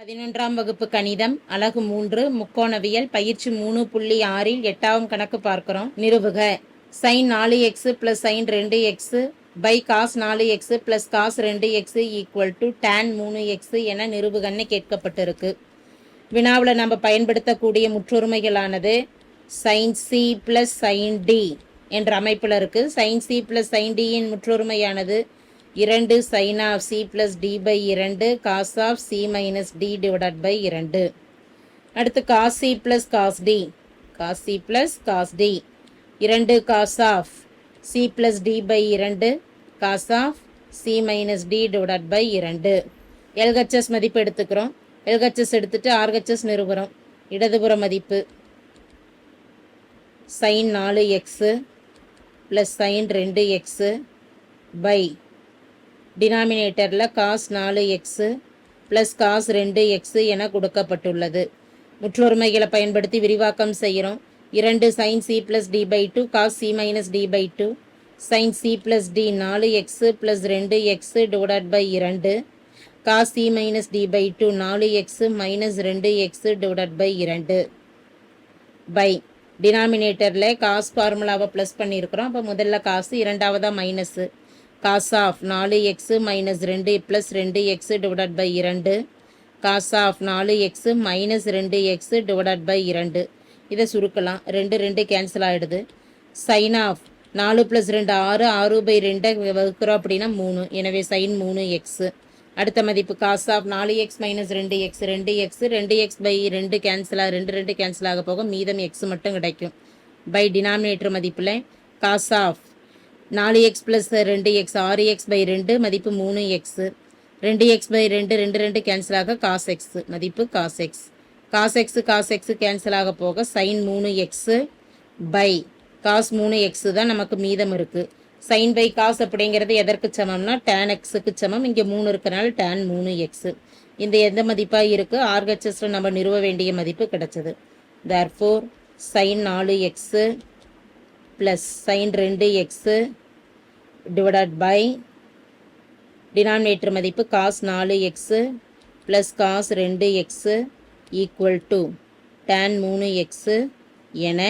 பதினொன்றாம் வகுப்பு கணிதம் அலகு மூன்று முக்கோணவியல் பயிற்சி மூணு புள்ளி ஆறில் எட்டாம் கணக்கு பார்க்கிறோம். நிறுவுக. சைன் நாலு எக்ஸு ப்ளஸ் சைன் ரெண்டு எக்ஸு பை காஸ் நாலு எக்ஸு ப்ளஸ் காஸ் ரெண்டு எக்ஸு ஈக்குவல் டு டேன் மூணு எக்ஸு என நிறுவுகன்னு கேட்கப்பட்டிருக்கு. வினாவில் நம்ம பயன்படுத்தக்கூடிய முற்றொருமைகளானது sine C plus sine D என்ற அமைப்பில் இருக்குது சைன் சி ப்ளஸ் சைன் டியின் முற்றொருமையானது இரண்டு sine of C plus D by இரண்டு cos of C minus D divided by இரண்டு. அடுத்து cos C plus cos D cos C plus cos D இரண்டு cos of C plus D by இரண்டு cos of C minus D divided by இரண்டு. LHS மதிப்பு எடுத்துக்கிறோம். LHS எடுத்துட்டு RHS நிறுவுகிறோம். இடதுபுற மதிப்பு. சைன் நாலு எக்ஸு ப்ளஸ் சைன் ரெண்டு எக்ஸு பை டினாமினேட்டரில் காஸ் நாலு எக்ஸு ப்ளஸ் காஸ் ரெண்டு எக்ஸு என கொடுக்கப்பட்டுள்ளது. முற்றொருமைகளை பயன்படுத்தி விரிவாக்கம் செய்கிறோம். இரண்டு sine C plus D by two cos C minus D by two sine C plus D நாலு எக்ஸு ப்ளஸ் ரெண்டு எக்ஸு டிவைட் பை இரண்டு cos C minus D by two நாலு எக்ஸு மைனஸ் ரெண்டு எக்ஸு டிவைட் பை இரண்டு. By டினாமினேட்டரில் cos ஃபார்முலாவை plus பண்ணியிருக்கிறோம். அப்போ முதல்ல காசு இரண்டாவதாக மைனஸு காஸ் ஆஃப் நாலு எக்ஸு மைனஸ் ரெண்டு ப்ளஸ் ரெண்டு எக்ஸு டிவைடட் பை இரண்டு. காஸ் ஆஃப் நாலு எக்ஸு மைனஸ் ரெண்டு எக்ஸு டிவைடட் பை இரண்டு. இதை சுருக்கலாம். ரெண்டு ரெண்டு கேன்சல் ஆகிடுது சைன் ஆஃப் நாலு ப்ளஸ் ரெண்டு ஆறு ஆறு பை ரெண்டை வகுக்கிறோம் அப்படின்னா மூணு. எனவே சைன் மூணு எக்ஸு அடுத்த மதிப்பு காஸ் ஆஃப் நாலு எக்ஸ் மைனஸ் ரெண்டு எக்ஸ் ரெண்டு எக்ஸ் ரெண்டு எக்ஸ் பை ரெண்டு கேன்சல் ஆக ரெண்டு ரெண்டு கேன்சல் ஆக போக மீதம் எக்ஸ் மட்டும் கிடைக்கும். பை டினாமினேட்டர் மதிப்பில் காஸ் ஆஃப் நாலு எக்ஸ் ப்ளஸ் ரெண்டு எக்ஸ் ஆறு எக்ஸ் பை ரெண்டு மதிப்பு மூணு எக்ஸு ரெண்டு எக்ஸ் பை ரெண்டு ரெண்டு ரெண்டு கேன்சல் ஆக காஸ் எக்ஸ் மதிப்பு cos x cos x cos x cancel ஆக போக சைன் மூணு எக்ஸு பை காஸ் மூணு எக்ஸு தான் நமக்கு மீதம் இருக்குது சைன் பை காஸ் அப்படிங்கிறது எதற்கு சமம்னா டேன் எக்ஸுக்கு சமம். இங்கே மூணு இருக்கிறனால டேன் மூணு எக்ஸு இந்த எந்த மதிப்பாக இருக்குது ஆர்ஹெச்எஸில் நம்ம நிறுவ வேண்டிய மதிப்பு கிடைச்சது. தேர்ஃபோர் சைன் நாலு எக்ஸு ப்ளஸ் சைன் ரெண்டு எக்ஸு டிவைடட் பை டினாமினேட்டர் மதிப்பு காஸ் நாலு எக்ஸு ப்ளஸ் காஸ் ரெண்டு எக்ஸு ஈக்குவல் டு டேன் மூணு எக்ஸு என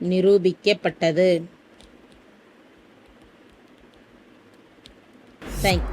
நிரூபிக்கப்பட்டது. தேங்க்